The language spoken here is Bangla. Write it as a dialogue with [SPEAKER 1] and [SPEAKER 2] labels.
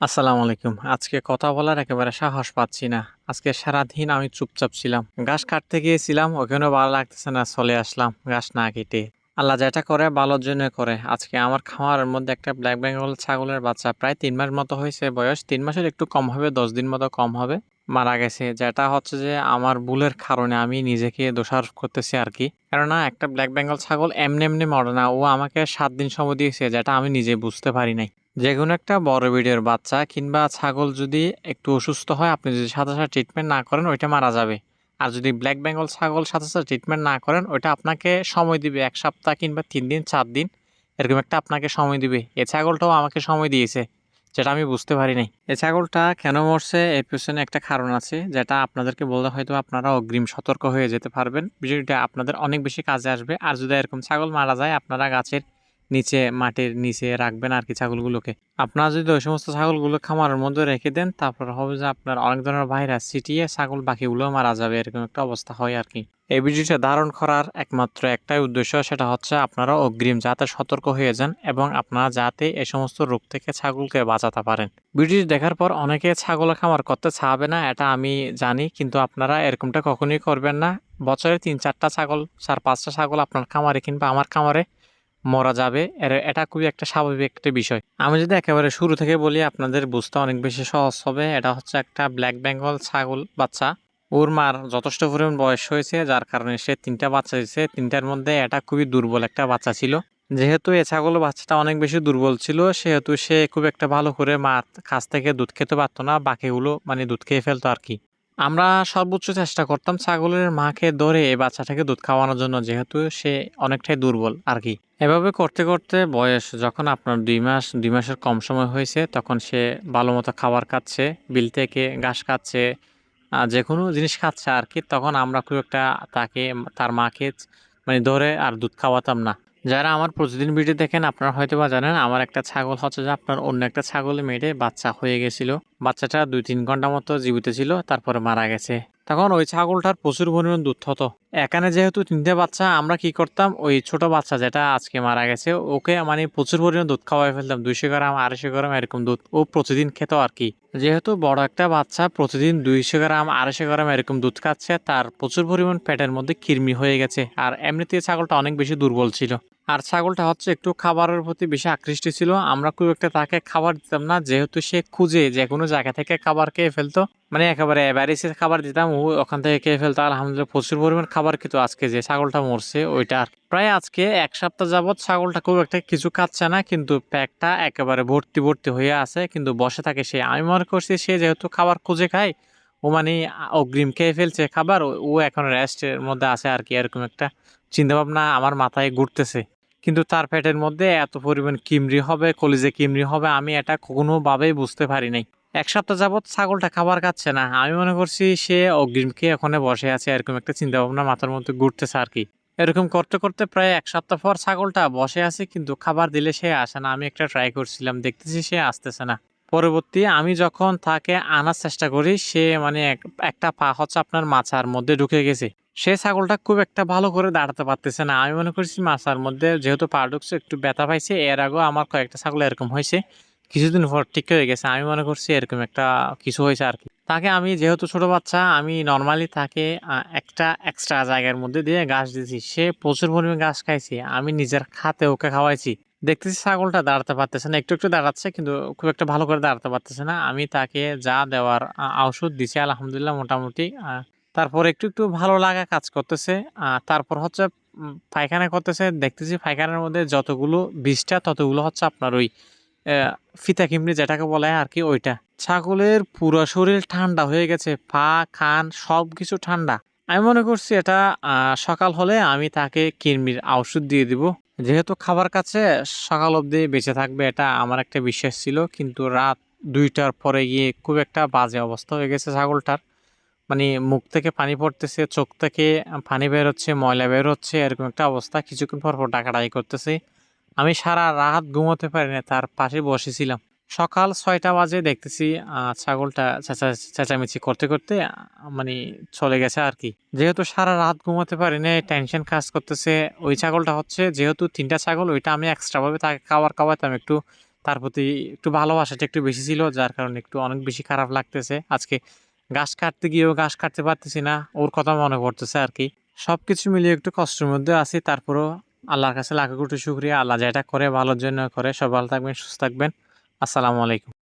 [SPEAKER 1] আসসালামু আলাইকুম। আজকে কথা বলার একেবারে সাহস পাচ্ছি না। আজকে সারাদিন আমি চুপচাপ ছিলাম। ঘাস কাটতে গিয়েছিলাম, ওখানেও ভালো লাগতেছে না, চলে আসলাম ঘাস না কেটে। আল্লাহ যেটা করে, ভালোর জন্য করে। আজকে আমার খামারের মধ্যে একটা ব্ল্যাক বেঙ্গল ছাগলের বাচ্চা, প্রায় তিন মাস মতো হয়েছে বয়স। তিন মাসের একটু কম হবে, দশ দিন মতো কম হবে। মারা গেছে। যেটা হচ্ছে যে, আমার ভুলের কারণে আমি নিজেকে দোষারোপ করতেছি আর কি। কেননা একটা ব্ল্যাক বেঙ্গল ছাগল এমনি এমনি মরে না। ও আমাকে সাত দিন সময় দিয়েছে, যেটা আমি নিজে বুঝতে পারি নাই। যে কোনো একটা বড় বিড়ের বাচ্চা কিংবা ছাগল যদি একটু অসুস্থ হয়, আপনি যদি সাথে সাথে ট্রিটমেন্ট না করেন, ওইটা মারা যাবে। আর যদি ব্ল্যাক বেঙ্গল ছাগল সাথে সাথে ট্রিটমেন্ট না করেন, ওইটা আপনাকে সময় দিবে এক সপ্তাহ কিংবা তিন দিন, চার দিন, এরকম একটা আপনাকে সময় দিবে। এ ছাগলটাও আমাকে সময় দিয়েছে, যেটা আমি বুঝতে পারি নাই এ ছাগলটা কেন মরছে, এর পেছনে একটা কারণ আছে, যেটা আপনাদেরকে বললে হয়তো আপনারা অগ্রিম সতর্ক হয়ে যেতে পারবেন। বিষয়টা আপনাদের অনেক বেশি কাজে আসবে। আর যদি এরকম ছাগল মারা যায়, আপনারা গাছের নিচে মাটির নিচে রাখবেন আর কি ছাগলগুলোকে। আপনারা যদি ওই সমস্ত ছাগলগুলো খামারের মধ্যে রেখে দেন, তারপর হবে যে আপনার অনেক ধরনের ভাইরাস ছিটিয়ে ছাগল বাকিগুলো মারা যাবে, এরকম একটা অবস্থা হয় আর কি। এই ভিডিওটা ধারণ করার একমাত্র একটাই উদ্দেশ্য, সেটা হচ্ছে আপনারা অগ্রিম যাতে সতর্ক হয়ে যান এবং আপনারা যাতে এই সমস্ত রোগ থেকে ছাগলকে বাঁচাতে পারেন। ভিডিওটি দেখার পর অনেকে ছাগল খামার করতে চাবে না, এটা আমি জানি, কিন্তু আপনারা এরকমটা কখনোই করবেন না। বছরে তিন চারটা ছাগল, চার পাঁচটা ছাগল আপনার খামারে কিংবা আমার খামারে মরা যাবে। এটা খুবই একটা স্বাভাবিক একটা বিষয়। আমি যদি একেবারে শুরু থেকে বলি, আপনাদের বুঝতে অনেক বেশি সহজ হবে। এটা হচ্ছে একটা ব্ল্যাক বেঙ্গল ছাগল বাচ্চা। ওর মার যথেষ্ট পরিমাণ বয়স হয়েছে, যার কারণে সে তিনটা বাচ্চা দিয়েছে তিনটার মধ্যে এটা খুবই দুর্বল একটা বাচ্চা ছিল। যেহেতু এ ছাগল বাচ্চাটা অনেক বেশি দুর্বল ছিল, সেহেতু সে খুব একটা ভালো করে মার কাছ থেকে দুধ খেতে পারতো না। বাকিগুলো মানে দুধ খেয়ে ফেলতো আর কি। আমরা সর্বোচ্চ চেষ্টা করতাম ছাগলের মাকে ধরে এই বাচ্চাটাকে দুধ খাওয়ানোর জন্য, যেহেতু সে অনেকটাই দুর্বল আর কি। এভাবে করতে করতে বয়স যখন আপনার দুই মাস, দুই মাসের কম সময় হয়েছে, তখন সে ভালো মতো খাবার খাচ্ছে, বিল থেকে ঘাস খাচ্ছে যে কোনো জিনিস খাচ্ছে আর কি, তখন আমরা খুব একটা তাকে, তার মাকে মানে ধরে আর দুধ খাওয়াতাম না। যারা আমার প্রতিদিন ভিডিও দেখেন, আপনারা হয়তো বা জানেন, আমার একটা ছাগল হচ্ছে যে আপনার অন্য একটা ছাগল মেরে বাচ্চা হয়ে গেছিল। বাচ্চাটা দুই তিন ঘণ্টা মতো জীবিত ছিল, তারপরে মারা গেছে। তখন ওই ছাগলটার প্রচুর পরিমাণ দুধ হতো। এখানে যেহেতু তিনটে বাচ্চা, আমরা কি করতাম? ওই ছোট বাচ্চা যেটা আজকে মারা গেছে, ওকে মানে প্রচুর পরিমাণ দুধ খাওয়াই ফেলতাম, দুইশো গ্রাম, আড়াইশো গ্রাম এরকম দুধ ও প্রতিদিন খেত আর কি। যেহেতু বড় একটা বাচ্চা, প্রতিদিন দুইশো গ্রাম, আড়াইশো গ্রাম এরকম দুধ খাচ্ছে, তার প্রচুর পরিমাণ পেটের মধ্যে কৃমি হয়ে গেছে। আর এমনিতে ছাগলটা অনেক বেশি দুর্বল ছিল। আর ছাগলটা হচ্ছে একটু খাবারের প্রতি বেশি আকৃষ্ট ছিল। আমরা খুব একটা তাকে খাবার দিতাম না, যেহেতু সে খুঁজে যে কোনো জায়গা থেকে খাবার খেয়ে ফেলতো। মানে একেবারে এবারে খাবার দিতাম, ও ওখান থেকে খেয়ে ফেলতো। আলহামদুলিল্লাহ প্রচুর পরিমাণ খাবার খেতো আজকে যে ছাগলটা মরছে, ওইটা প্রায় আজকে এক সপ্তাহ যাবৎ ছাগলটা খুব একটা কিছু খাচ্ছে না, কিন্তু প্যাকটা একেবারে ভর্তি ভর্তি হয়ে আছে। কিন্তু বসে থাকে সে। আমি মনে করছি সে যেহেতু খাবার খুঁজে খায়, ও মানে অগ্রিম খেয়ে ফেলছে খাবার, ও- ও এখন রেস্টের মধ্যে আছে আর কি, এরকম একটা চিন্তাভাবনা আমার মাথায় ঘুরতেছে। কিন্তু তার পেটের মধ্যে এত পরিমাণ কিমরি হবে, কলিজে কিমরি হবে, আমি এটা কোনোভাবেই বুঝতে পারি নাই। এক সপ্তাহ যাবৎ ছাগলটা খাবার খাচ্ছে না। আমি মনে করছি সে অগ্রিমকে ওখানে বসে আছে, এরকম একটা চিন্তা ভাবনা মাথার মধ্যে ঘুরতেছে আর কি। এরকম করতে করতে প্রায় এক সপ্তাহ পর ছাগলটা বসে আছে, কিন্তু খাবার দিলে সে আসে না। আমি একটা ট্রাই করছিলাম, দেখতেছি সে আসতেছে না। পরবর্তী আমি যখন তাকে আনার চেষ্টা করি, সে মানে এক- একটা পা হচ্ছে আপনার মাছার মধ্যে ঢুকে গেছে। সে ছাগলটা খুব একটা ভালো করে দাঁড়াতে পারতেছে না। আমি মনে করছি মাচার মধ্যে যেহেতু পা ঢুকছে, একটু ব্যথা পাইছে, এর আগেও আমার কয়েকটা ছাগল এরকম হয়েছে। কিছুদিন পর ঠিক হয়ে গেছে। আমি মনে করছি এরকম একটা কিছু হয়েছে আর কি। তাকে আমি যেহেতু ছোট বাচ্চা, আমি নর্মালি তাকে একটা এক্সট্রা জায়গার মধ্যে দিয়ে ঘাস দিয়েছি। সে প্রচুর পরিমাণে ঘাস খাইছে। আমি নিজের খাতে ওকে খাওয়াইছি। দেখতেছি ছাগলটা দাঁড়াতে পারতেছে না। একটু একটু দাঁড়াচ্ছে, কিন্তু খুব একটা ভালো করে দাঁড়াতে পারতেছে না। আমি তাকে যা দেওয়ার ঔষধ দিছি, আলহামদুলিল্লাহ মোটামুটি তারপর একটু একটু ভালো লাগা কাজ করতেছে। আহ, তারপর হচ্ছে পায়খানা করতেছে। দেখতেছি পায়খানার মধ্যে যতগুলো বিষটা ততগুলো হচ্ছে আপনার ওই ফিতা কিমড়ি যেটাকে বলে আর কি ওইটা। ছাগলের পুরো শরীর ঠান্ডা হয়ে গেছে পা খান সব কিছু ঠান্ডা। আমি মনে করছি এটা সকাল হলে আমি তাকে কিরমির ঔষধ দিয়ে দিব। যেহেতু খাবার কাছে সকাল অবধি বেঁচে থাকবে এটা আমার একটা বিশ্বাস ছিল। কিন্তু রাত দুইটার পরে গিয়ে খুব একটা বাজে অবস্থা হয়ে গেছে ছাগলটার। মানে মুখ থেকে পানি পড়তেছে, চোখ থেকে পানি বের হচ্ছে, ময়লা বের হচ্ছে, এরকম একটা অবস্থা। কিছুক্ষণ পর পর ডাকাডাকি করতেছে। আমি সারা রাত ঘুমোতে পারি না তার পাশে বসেছিলাম। সকাল ছয়টা বাজে দেখতেছি ছাগলটা চেঁচা, চেঁচামেচি করতে করতে মানে চলে গেছে আর কি। যেহেতু সারা রাত ঘুমাতে পারি না টেনশন কাজ করতেছে, ওই ছাগলটা হচ্ছে, যেহেতু তিনটা ছাগল, ওইটা আমি এক্সট্রাভাবে তাকে খাবার খাওয়াতাম একটু, তার প্রতি একটু ভালোবাসাটা একটু বেশি ছিল, যার কারণে একটু অনেক বেশি খারাপ লাগতেছে। আজকে গাছ কাটতে গিয়েও গাছ কাটতে পারতেছি না, ওর কথা মনে পড়তেছে আর কি সব কিছু মিলিয়ে একটু কষ্টের মধ্যে আছি, তারপরেও আল্লাহর কাছে লাখো কোটি শুক্রিয়া। আল্লাহ যেটা করে, ভালোর জন্য করে। সব ভালো থাকবেন, সুস্থ থাকবেন। আসসালামু আলাইকুম।